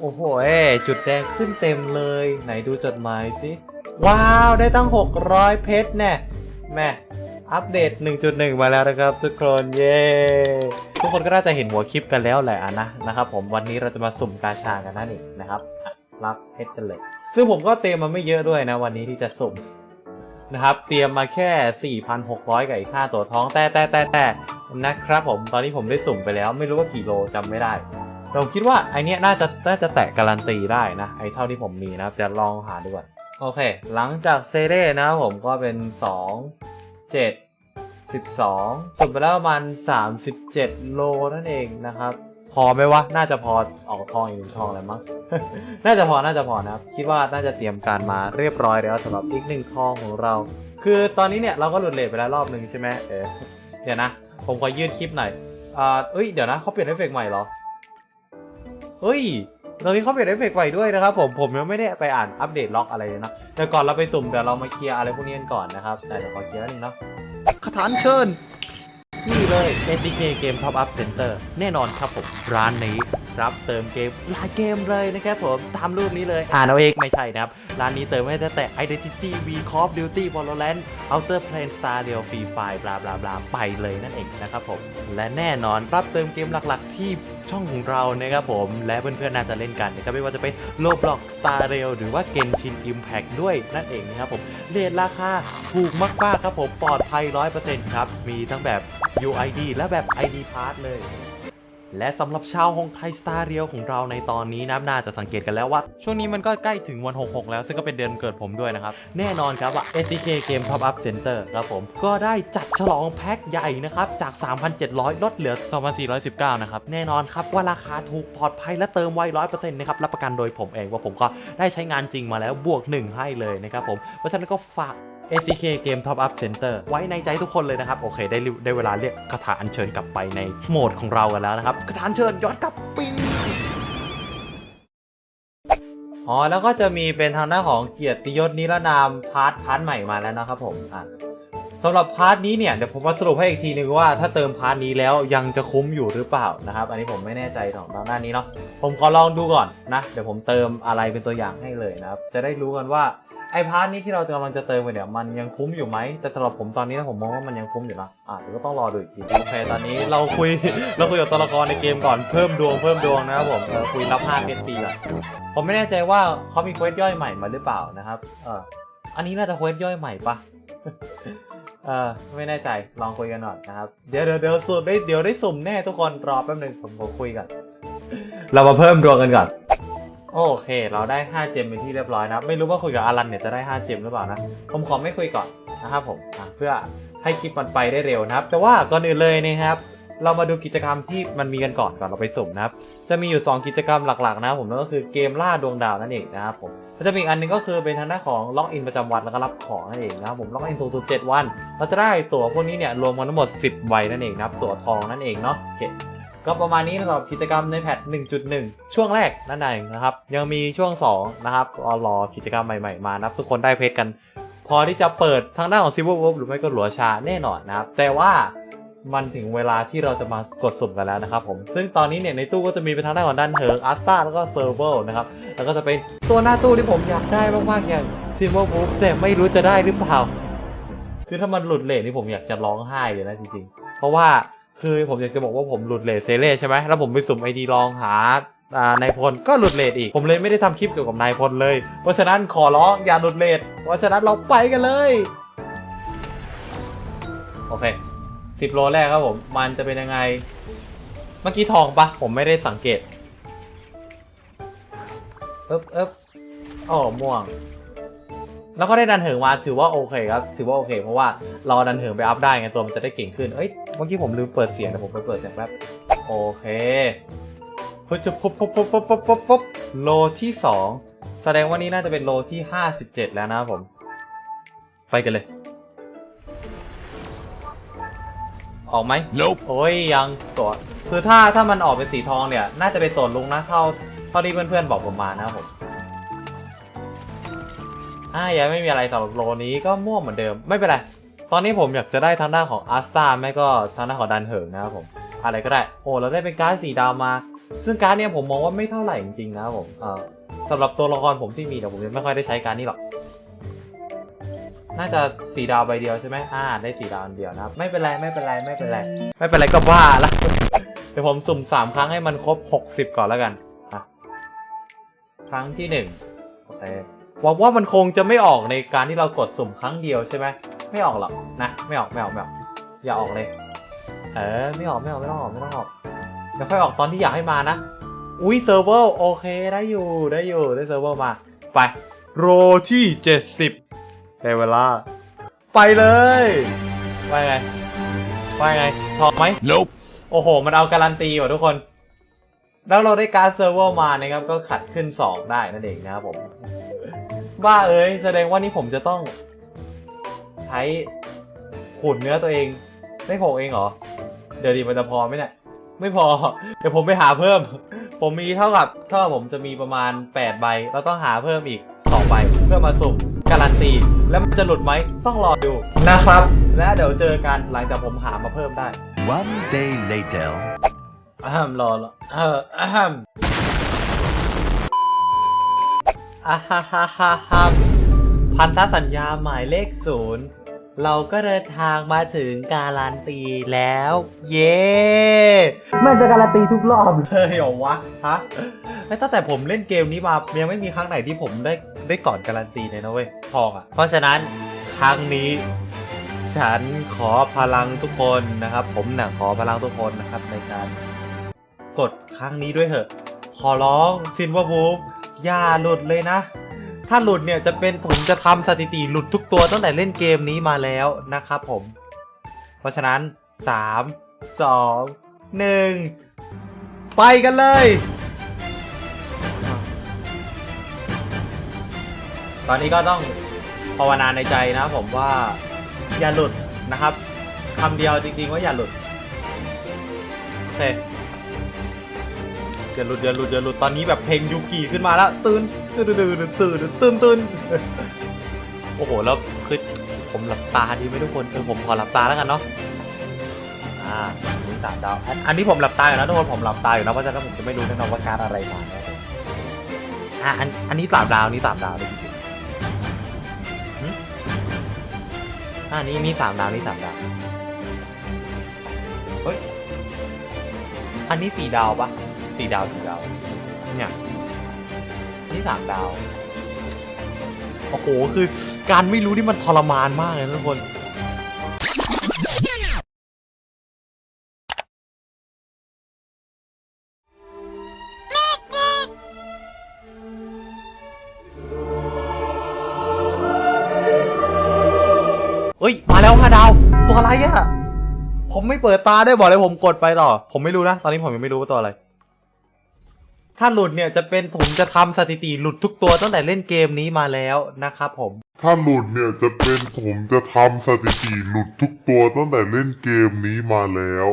โอ้โหเอ้จุดแดงขึ้นเต็มเลย ไหนดูจดหมายสิ ว้าว ได้ตั้ง 600 เพชรแน่แม่อัปเดต 1.1 มาแล้วนะครับ ทุกคนเย้ทุกคนก็น่าจะเห็นหัวคลิปกันแล้วแหละนะนะครับผมวันนี้เราจะมาสุ่มกาชากันนั่นเองนะครับรับเพชรกันเลย ซึ่งผมก็เตรียมมาไม่เยอะด้วยนะ วันนี้ที่จะสุ่มนะครับ เตรียมมาแค่ 4,600 กับอีก5ตัวท้องแต่แต่แต่แต่นะครับผมตอนนี้ผมได้สุ่มไปแล้ว ไม่รู้ว่ากี่โลจำไม่ได้ ผมคิดว่าไอเนี้ยน่าจะน่าจะแตะการันตีได้นะ ไอเท่าที่ผมมีนะครับจะลองหาดูก่อนโอเค หลังจากเซเร่นะครับผมก็เป็น 2 7 12สุ่มไปแล้วประมาณ37 โลนั่นเองนะครับ พอไหมวะ น่าจะพอออกทองอีกหนึ่งทองแล้วมั้ง น่าจะพอ น่าจะพอนะครับ คิดว่าน่าจะเตรียมการมาเรียบร้อยแล้วสำหรับอีกหนึ่งทองของเรา คือตอนนี้เนี่ยเราก็หลุดเลทไปแล้วรอบหนึ่งใช่ไหมเออเดี๋ยวนะ ผมขอยืดคลิปหน่อยอ่าเอ้ย เดี๋ยวนะเขาเปลี่ยนเอฟเฟกต์ใหม่เหรอ เฮ้ยตอนนี้เขาเปลี่ยนเอฟเฟกต์ใหม่ด้วยนะครับผมผมยังไม่ได้ไปอ่านอัปเดตล็อกอะไรเลยนะแต่ก่อนเราไปสุ่มเดี๋ยวเรามาเคลียร์อะไรพวกนี้กันก่อนนะครับแต่เดี๋ยวขอเคลียร์นิดนึงเนาะคาถานเชิญนี่เลย SDK Game Top Up Center แน่นอนครับผมร้านนี้ รับเติมเกมหลายเกมเลยนะครับผมตามรูปนี้เลยอ่านเอาเองไม่ใช่นะครับ ร้านนี้เติมให้ตั้งแต่ Identity V Call of Duty Valorant Outer Plane Star Rail Free Fire บลาบลาบลาไปเลยนั่นเองนะครับผมและแน่นอนรับเติมเกมหลักๆ ที่ช่องของเรานะครับผมและเพื่อนๆน่าจะเล่นกันนะครับไม่ว่าจะเป็น Roblox Star Rail หรือว่า Genshin Impact ด้วยนั่นเองนะครับผมเรทราคาถูกมากๆครับผมปลอดภัย 100%ครับ มีทั้งแบบ UID และแบบ ID Pass เลย และสำหรับชาวฮงไทยสตาร์เรียวของเราในตอนนี้นะน่าจะสังเกตกันแล้วว่า ช่วงนี้มันก็ใกล้ถึงวัน 66 แล้ว ซึ่งก็เป็นเดือนเกิดผมด้วยนะครับ แน่นอนครับว่า SCK Game Top Up Center ครับผมก็ได้จัดฉลองแพ็คใหญ่นะครับ จาก 3,700 ลดเหลือ 2,419 นะครับ แน่นอนครับว่าราคาถูกปลอดภัยและเติมไว100%นะครับรับประกันโดยผมเองว่าผมก็ได้ใช้งานจริงมาแล้วบวก 1 ให้เลยนะครับผมเพราะฉะนั้นก็ฝาก SCK Game Top Up Center ไว้ในใจทุกคนเลยนะครับ โอเค ได้ได้เวลาเรียกคาถาอัญเชิญกลับไปในโหมดของเรากันแล้วนะครับคาถาอัญเชิญย้อนกลับปีอ๋อ แล้วก็จะมีเป็นทางด้านของเกียรติยศนิรนามพาร์ทพาร์ทใหม่มาแล้วนะครับผมอะสำหรับพาร์ทนี้เนี่ยเดี๋ยวผมมาสรุปให้อีกทีนึงว่าถ้าเติมพาร์ทนี้แล้วยังจะคุ้มอยู่หรือเปล่านะครับอันนี้ผมไม่แน่ใจของทางด้านนี้เนาะผมขอลองดูก่อนนะ เดี๋ยวผมเติมอะไรเป็นตัวอย่างให้เลยนะครับจะได้รู้กันว่า ไอพาร์ทนี้ที่เรากำลังจะเติมไปเนี่ยมันยังคุ้มอยู่ไหมแต่สำหรับผมตอนนี้นะผมมองว่ามันยังคุ้มอยู่นะอะเดี๋ยวก็ต้องรอดูอีกทีโอเคตอนนี้เราคุย เราคุยกับตัวละครในเกมก่อนเพิ่มดวงเพิ่มดวงนะครับผมเออคุยรับ5เพชรฟรีก่อนผมไม่แน่ใจว่าเขามีเควสย่อยใหม่มาหรือเปล่านะครับเอออันนี้น่าจะเควสย่อยใหม่ปะเออไม่แน่ใจลองคุยกันหน่อยนะครับเดี๋ยวเดี๋ยวเดี๋ยวสุ่มได้เดี๋ยวได้สุ่มแน่ทุกคนรอแป๊บหนึงผมขอคุยกันเรามาเพิ่มดวงกันก่อน โอเค เราได้ 5 เจมเป็นที่เรียบร้อยนะ ไม่รู้ว่าคุยกับอารันเนี่ยจะได้ 5 เจมหรือเปล่านะ ผมขอไม่คุยก่อนนะครับผมเพื่อให้คลิปมันไปได้เร็วนะครับ แต่ว่าก่อนอื่นเลยนะครับ เรามาดูกิจกรรมที่มันมีกันก่อนก่อนเราไปสุ่มนะครับ จะมีอยู่ 2 กิจกรรมหลักๆ นะครับผมนั่นก็คือเกมล่าดวงดาวนั่นเองนะครับผมจะมีอันหนึงก็คือเป็นทางด้านของล็อกอินประจำวันแล้วก็รับของนั่นเองนะครับผมล็อกอินสูงสุด7วัน เราจะได้ตั๋วพวกนี้เนี่ยรวมกันทั้งหมด 10ใบนั่นเองนะครับตั๋วทองนั่นเองเนาะโอเค ก็ประมาณนี้สำหรับกิจกรรมในแพท 1.1 ช่วงแรกนั่นเองนะครับ ยังมีช่วง 2 นะครับก็รอกิจกรรมใหม่ๆมานะครับทุกคนได้เพชรกัน พอที่จะเปิดทางด้านของซิ l เวอร์ l หรือไม่ก็หลัวชาแน่นอนนะครับ แต่ว่ามันถึงเวลาที่เราจะมากดสุ่มกันแล้วนะครับผม ซึ่งตอนนี้เนี่ยในตู้ก็จะมีเป็นทางด้านของดันเหิงอัสตาแล้วก็เซอร์เบิลนะครับ แล้วก็จะเป็นตัวหน้าตู้ที่ผมอยากได้มากๆอย่างซิ l เวอร์ l แต่ไม่รู้จะได้หรือเปล่า คือถ้ามันหลุดเลทนี่ผมอยากจะร้องไห้เลยนะจริงๆ เพราะว่า คือผมอยากจะบอกว่าผมหลุดเลทเซเล่ใช่ไหมแล้วผมไปสุ่มไอดีลองหาอ่านายพลก็หลุดเลทอีก ผมเลยไม่ได้ทำคลิปเกี่ยวกับนายพลเลย เพราะฉะนั้นขอร้องอย่าหลุดเลทเพราะฉะนั้นเราไปกันเลย โอเคสิบโลแรกครับผม มันจะเป็นยังไง เมื่อกี้ทองปะผมไม่ได้สังเกตเอ๊บเอ๊บอ๋อม่วง แล้วก็ได้ดันเหิงมาถือว่าโอเคครับถือว่าโอเค เพราะว่าเราดันเหิงไปอัพได้ไงตัวมันจะได้เก่งขึ้นเอ้ยเมื่อกี้ผมลืมเปิดเสียงแต่ผมไปเปิดเสียงแป๊บโอเคปุ๊บจะปุ๊บปุ๊บปุ๊บปุ๊บปุ๊บปุ๊บปุ๊บโลที่สองแสดงว่านี้น่าจะเป็นโลที่ห้าสิบเจ็ดแล้วนะครับผม ไปกันเลย ออกไหม Nope. โอ้ยยังตัวคือถ้าถ้ามันออกเป็นสีทองเนี่ย น่าจะเป็นตัวลุงนะเท่าเท่าที่เพื่อนๆบอกผมมานะครับผม อ่ายังไม่มีอะไรสำหรับโลนี้ก็ม่วงเหมือนเดิมไม่เป็นไร ตอนนี้ผมอยากจะได้ทางด้านของอาร์สตาไม่ก็ทางด้านของดันเหิงนะครับผม อะไรก็ได้ โอ้เราได้เป็นการ์ดสีดาวมา ซึ่งการดเนี่ยผมมองว่าไม่เท่าไหร่จริงๆนะครับผมเอ่อสำหรับตัวละครผมที่มีแต่ผมยังไม่ค่อยได้ใช้การดนี้หรอกน่าจะสีดาวใบเดียวใช่ไหมอ่าได้สีดาวอันเดียวนะครับ ไม่เป็นไรไม่เป็นไรไม่เป็นไร ไม่เป็นไรก็ว่าละ เดี๋ยวผมสุ่มสามครั้งให้มันครบหกสิบก่อนแล้วกัน อะ ครั้งที่หนึ่งโอเค หวังว่ามันคงจะไม่ออกในการที่เรากดสุ่มครั้งเดียวใช่ไหมไม่ออกหรอกนะไม่ออกไม่ออกไม่ออกอย่าออกเลย เออไม่ออกไม่ออกไม่ต้องออกไม่ต้องออกเดี๋ยวค่อยออกตอนที่อยากให้มานะอุ้ยเซิร์ฟเวอร์โอเคได้อยู่ได้อยู่ได้เซิร์ฟเวอร์มาไปโรที่เจ็ดสิบได้เวลา ไปเลยว่าไงว่าไงพอไหม Nope. โอ้โห มันเอาการันตีว่ะทุกคน แล้วเราได้การดเซิร์ฟเวอร์มานะครับ ก็ขัดขึ้น 2 ได้นั่นเองนะครับผม บ้าเอ้ยแสดงว่านี่ผมจะต้อง ใช้ขุนเนื้อตัวเองได้หกเองเหรอ เดี๋ยวดีมันจะพอไหมเนี่ยไม่พอ เดี๋ยวผมไปหาเพิ่ม ผมมีเท่ากับเท่ากับผมจะมีประมาณ 8 ใบ เราต้องหาเพิ่มอีก 2 ใบ เพื่อมาสุ่มการันตี แล้วมันจะหลุดไหมต้องรอดูนะครับ และเดี๋ยวเจอกันหลังจากผมหามาเพิ่มได้ One day later. อ้ามรอรอเอออ้าม อ่าฮ่าฮ่าฮ่าฮ่าพันธสัญญาหมายเลขศูนย์เราก็เดินทางมาถึงการันตีแล้ว เย้มันจะการันตีทุกรอบเลยเหรอวะฮะแล้วตั้งแต่ผมเล่นเกมนี้มายังไม่มีครั้งไหนที่ผมได้ได้ก่อนการันตีเลยนะเว้ยทองอะ เพราะฉะนั้นครั้งนี้ ฉันขอพลังทุกคนนะครับ ผมน่ะขอพลังทุกคนนะครับในการ กดครั้งนี้ด้วยเถอะ ขอร้องซินว่าบูฟ อย่าหลุดเลยนะ ถ้าหลุดเนี่ยจะเป็นผมจะทำสถิติหลุดทุกตัวตั้งแต่เล่นเกมนี้มาแล้วนะครับผม เพราะฉะนั้น 3 2 1 ไปกันเลย ตอนนี้ก็ต้องภาวนาในใจนะผมว่าอย่าหลุดนะครับคำเดียวจริงๆว่าอย่าหลุดโอเค อย่าหลุดอย่าหลุดอย่าหลุดตอนนี้แบบเพลงยูกิขึ้นมาแล้วตื่นตื่นตื่นตื่นตื่นตื่นโอ้โหแล้วคือผมหลับตาดีไหมทุกคนเออผมขอหลับตาแล้วกันเนาะอ่าอันนี้สามดาวอันนี้ผมหลับตาอยู่นะทุกคนผมหลับตาอยู่นะเพราะฉะนั้นผมจะไม่รู้แน่นอนว่าการอะไรมาน่ยอะอันอันนี้สามดาวนี้สามดาวเลยจริงอ่านี่นี่สามดาวนี่สามดาวเฮ้ยอันนี้สี่ดาวปะ สี่ดาวสี่ดาวเนี่ยนี่สามดาว โอ้โห คือการไม่รู้ที่มันทรมานมากเลยทุกคนเฮ้ย มาแล้วห้าดาว ตัวอะไรอะผมไม่เปิดตาได้บอกเลยผมกดไปต่อ ผมไม่รู้นะ ตอนนี้ผมยังไม่รู้ว่าตัวอะไร ถ้าหลุดเนี่ยจะเป็นผมจะทำสถิติหลุดทุกตัวตั้งแต่เล่นเกมนี้มาแล้วนะครับผม ถ้าหลุดเนี่ยจะเป็นผมจะทำสถิติหลุดทุกตัวตั้งแต่เล่นเกมนี้มาแล้ว